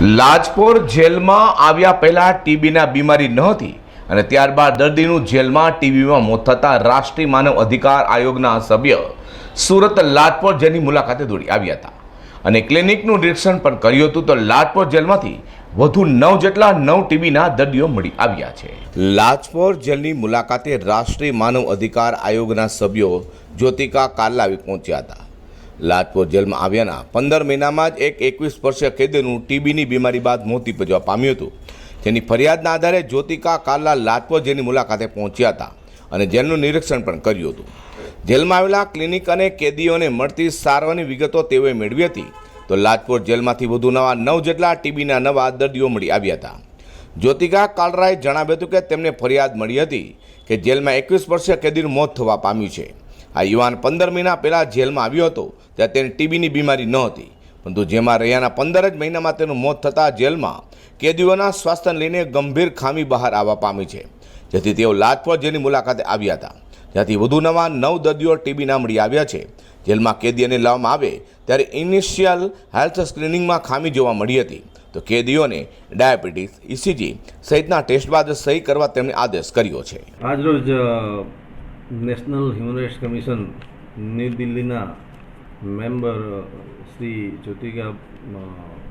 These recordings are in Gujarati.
લાજપોર જેલમાં આવ્યા પહેલાં ટીબીના બીમારી ન હતી અને ત્યારબાદ દર્દીનું જેલમાં ટીબીમાં મોત થતાં રાષ્ટ્રીય માનવ અધિકાર આયોગના સભ્ય સુરત લાજપોર જેલની મુલાકાતે દોડી આવ્યા હતા. અને ક્લિનિકનું નિરીક્ષણ પણ કર્યું હતું તો લાજપોર જેલમાંથી વધુ નવ જેટલા નવ ટીબીના દર્દીઓ મળી આવ્યા છે. લાજપોર જેલની મુલાકાતે રાષ્ટ્રીય માનવ અધિકાર આયોગના સભ્યો જ્યોતિકા આવી પહોંચ્યા હતા. લાજપોર જેલમાં આવ્યાના પંદર મહિનામાં જ એક એકવીસ વર્ષીય કેદીનું ટીબીની બીમારી બાદ મોત નિપજવા પામ્યું હતું. જેની ફરિયાદના આધારે જ્યોતિકા કાલા લાજપોર જેલની મુલાકાતે પહોંચ્યા હતા અને જેલનું નિરીક્ષણ પણ કર્યું હતું. જેલમાં આવેલા ક્લિનિક અને કેદીઓને મળતી સારવારની વિગતો તેઓએ મેળવી હતી. તો લાજપોર જેલમાંથી વધુ નવા નવ જેટલા ટીબીના નવા દર્દીઓ મળી આવ્યા હતા. જ્યોતિકા કાલરાએ જણાવ્યું હતું કે તેમને ફરિયાદ મળી હતી કે જેલમાં એકવીસ વર્ષીય કેદીનું મોત થવા પામ્યું છે. આ યુવાન પંદર મહિના પહેલાં જેલમાં આવ્યો હતો, ત્યારે તેને ટીબીની બીમારી ન હતી. પરંતુ જેમાં રહ્યાના પંદર જ મહિનામાં તેનું મોત થતાં જેલમાં કેદીઓના સ્વાસ્થ્યને લઈને ગંભીર ખામી બહાર આવવા પામી છે. જેથી તેઓ લાજપોર જેલની મુલાકાતે આવ્યા હતા. જ્યાંથી વધુ નવા નવ દર્દીઓ ટીબીના મળી આવ્યા છે. જેલમાં કેદીઓને લાવવામાં આવે, ત્યારે ઇનિશિયલ હેલ્થ સ્ક્રીનિંગમાં ખામી જોવા મળી હતી. તો કેદીઓને ડાયાબિટીસ ઇસીજી સહિતના ટેસ્ટ બાદ સહી કરવા તેમણે આદેશ કર્યો છે. આજરોજ national human rights commission new દિલ્હીના મેમ્બર શ્રી જ્યોતિકા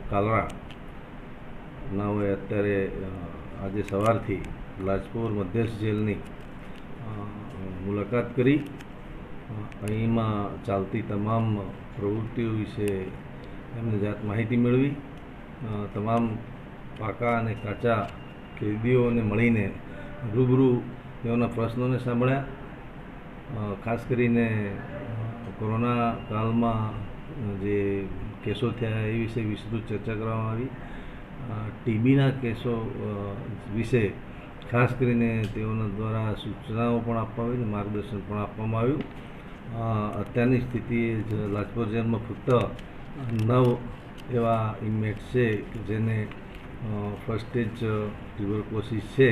કાલરા નાઓએ અત્યારે આજે સવારથી લાજપોર મધ્યસ્થ જેલની મુલાકાત કરી. અહીંમાં ચાલતી તમામ પ્રવૃત્તિઓ વિશે એમને જાત માહિતી મેળવી. તમામ પાકા અને કાચા કેદીઓને મળીને રૂબરૂ તેઓના પ્રશ્નોને સાંભળ્યા. ખાસ કરીને કોરોના કાળમાં જે કેસો થયા એ વિશે વિસ્તૃત ચર્ચા કરવામાં આવી. ટીબીના કેસો વિશે ખાસ કરીને તેઓના દ્વારા સૂચનાઓ પણ આપવામાં આવી માર્ગદર્શન પણ આપવામાં આવ્યું. અત્યારની સ્થિતિએ જ લાજપોર જેલમાં ફક્ત નવ એવા ઇન્મેટ છે જેને ફર્સ્ટ સ્ટેજ ટ્યુબરકોસિસ છે.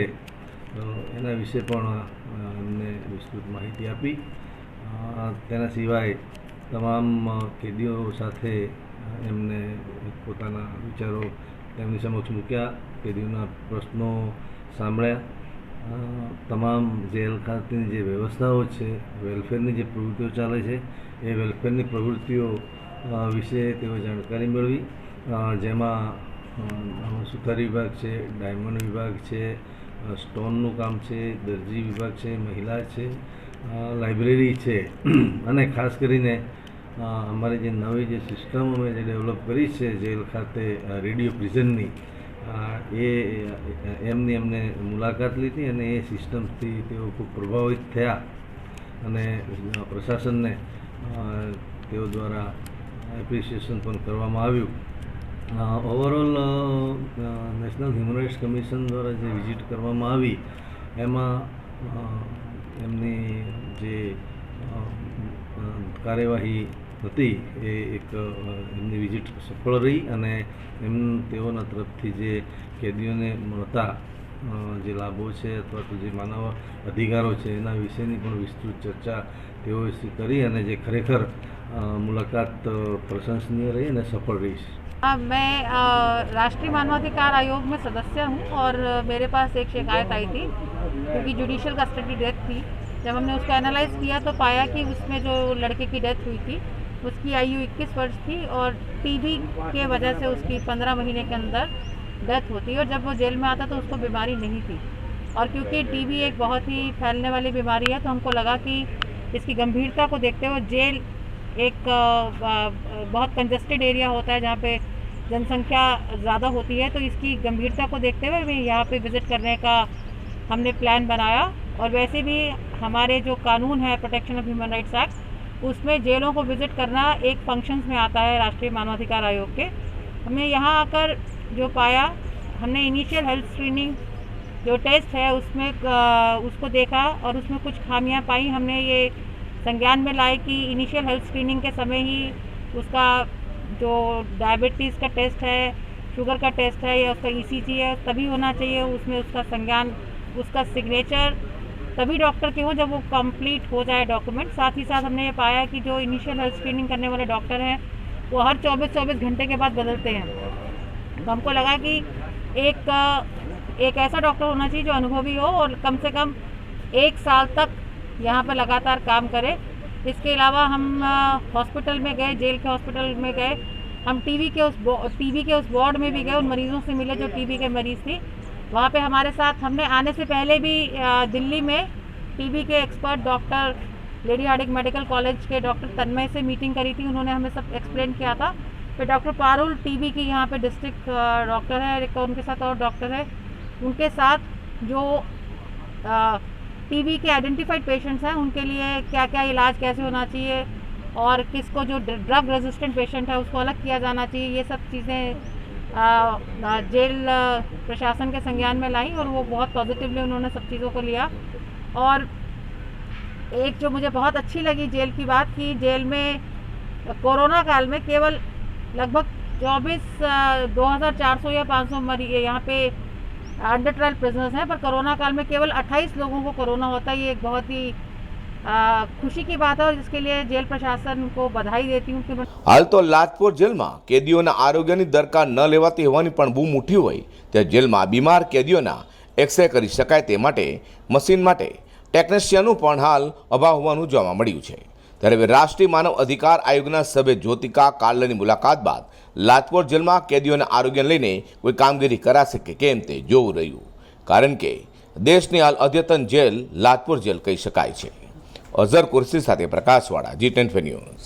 એના વિશે પણ એમને વિસ્તૃત માહિતી આપી. તેના સિવાય તમામ કેદીઓ સાથે એમને પોતાના વિચારો તેમની સમક્ષ મૂક્યા, કેદીઓના પ્રશ્નો સાંભળ્યા. તમામ જેલ ખાતેની જે વ્યવસ્થાઓ છે, વેલફેરની જે પ્રવૃત્તિઓ ચાલે છે, એ વેલફેરની પ્રવૃત્તિઓ વિશે તેઓ જાણકારી મેળવી. જેમાં સુથારી વિભાગ છે, ડાયમંડ વિભાગ છે સ્ટોનનું કામ છે, દરજી વિભાગ છે, મહિલા છે લાઇબ્રેરી છે. અને ખાસ કરીને અમારી જે નવી જે સિસ્ટમ અમે જે ડેવલપ કરી છે, જેલ ખાતે રેડિયો પ્રિઝનની એ એમની એમને મુલાકાત લીધી અને એ સિસ્ટમથી તેઓ ખૂબ પ્રભાવિત થયા. અને પ્રશાસનને તેઓ દ્વારા એપ્રિસિએશન પણ કરવામાં આવ્યું. Overall national human rights commission દ્વારા જે વિઝિટ કરવામાં આવી, એમાં એમની જે કાર્યવાહી હતી, એ એક એમની વિઝિટ સફળ રહી અને એમ, તેઓના તરફથી જે કેદીઓને મળતા જે લાભો છે અથવા તો જે માનવ અધિકારો છે, એના વિશેની પણ વિસ્તૃત ચર્ચા તેઓએ કરી અને જે ખરેખર મુલાકાત પ્રશંસનીય રહી અને સફળ રહી. છે हाँ मैं राष्ट्रीय मानवाधिकार आयोग में सदस्य हूँ और मेरे पास एक शिकायत आई थी क्योंकि जुडिशियल कस्टडी डेथ थी। जब हमने उसको एनालाइज किया तो पाया कि उसमें जो लड़के की डेथ हुई थी, उसकी आयु 21 वर्ष थी और टीबी के वजह से उसकी 15 महीने के अंदर डेथ होती और जब वो जेल में आता तो उसको बीमारी नहीं थी। और क्योंकि टीबी एक बहुत ही फैलने वाली बीमारी है तो हमको लगा कि इसकी गंभीरता को देखते हुए जेल एक बहुत कंजस्टेड एरिया होता है जहाँ पे जनसंख्या ज़्यादा होती है तो इसकी गंभीरता को देखते हुए भी यहाँ पे विज़िट करने का हमने प्लान बनाया। और वैसे भी हमारे जो कानून है protection of human rights act उसमें जेलों को विज़िट करना एक फ़ंक्शंस में आता है राष्ट्रीय मानवाधिकार आयोग के। हमने यहाँ आकर जो पाया, हमने इनिशियल हेल्थ स्क्रीनिंग जो टेस्ट है, उसमें उसको देखा और उसमें कुछ खामियाँ पाई। हमने ये संज्ञान में लाए कि इनिशियल हेल्थ स्क्रीनिंग के समय ही उसका जो डायबिटीज़ का टेस्ट है शुगर का टेस्ट है या उसका ईसीजी है, तभी होना चाहिए, उसमें उसका संज्ञान, उसका सिग्नेचर तभी डॉक्टर के हो जब वो कंप्लीट हो जाए डॉक्यूमेंट साथ ही साथ हमने ये पाया कि जो इनिशियल हेल्थ स्क्रीनिंग करने वाले डॉक्टर हैं, वो हर 24-24 घंटे के बाद बदलते हैं। तो हमको लगा कि एक एक ऐसा डॉक्टर होना चाहिए जो अनुभवी हो और कम से कम एक साल तक यहाँ पर लगातार काम करें। इसके अलावा हम हॉस्पिटल में गए, जेल के हॉस्पिटल में गए। हम टीबी के उस टीबी के उस वार्ड में भी गए, उन मरीजों से मिले जो टीबी के मरीज़ थी। वहाँ पे हमारे साथ, हमने आने से पहले भी दिल्ली में टीबी के expert doctor lady Hardinge medical college के डॉक्टर तन्मय से मीटिंग करी थी। उन्होंने हमें सब एक्सप्लेन किया था। फिर डॉक्टर पारुल टीबी की यहाँ पे डिस्ट्रिक्ट डॉक्टर है, एक उनके साथ और डॉक्टर है। उनके साथ जो टीबी के आइडेंटिफाइड पेशेंट्स हैं, उनके लिए क्या क्या इलाज कैसे होना चाहिए और किसको जो ड्रग रेजिस्टेंट पेशेंट है, उसको अलग किया जाना चाहिए, ये सब चीज़ें जेल प्रशासन के संज्ञान में लाई और वो बहुत पॉजिटिवली उन्होंने सब चीज़ों को लिया। और एक जो मुझे बहुत अच्छी लगी जेल की बात कि जेल में, कोरोना काल में केवल लगभग 24 दो हज़ार चार सौ या 500 मरी यहाँ पे अंडर ट्रायल प्रिजनर्स हैं पर कोरोना काल में केवल 28 लोगों को कोरोना होता है ये एक बहुत ही आ, खुशी की बात है और जिसके लिए जेल प्रशासन को बधाई देती हूँ कि હાલ તો લાજપોર જેલમાં કેદીઓના આરોગ્યની દરકાર ન લેવાતી હોવાની પણ બૂમ ઉઠી હોય તે જેલમાં બીમાર કેદીઓના એક્સરે કરી શકાય તે માટે મશીન માટે ટેકનિશિયનનું પણ હાલ અભાવ હોવાનું જોવા મળ્યું છે ત્યારે હવે રાષ્ટ્રીય માનવ અધિકાર આયોગના સભ્ય જ્યોતિકા કાલ્લની મુલાકાત બાદ લાજપોર જેલમાં કેદીઓના આરોગ્યને લઈને કોઈ કામગીરી કરાશે કે કેમ તે જોવું રહ્યું. કારણ કે દેશની હાલ અદ્યતન જેલ લાજપોર જેલ કહી શકાય છે. અઝર કુર્સી સાથે પ્રકાશવાળા જી ટેન ન્યૂઝ.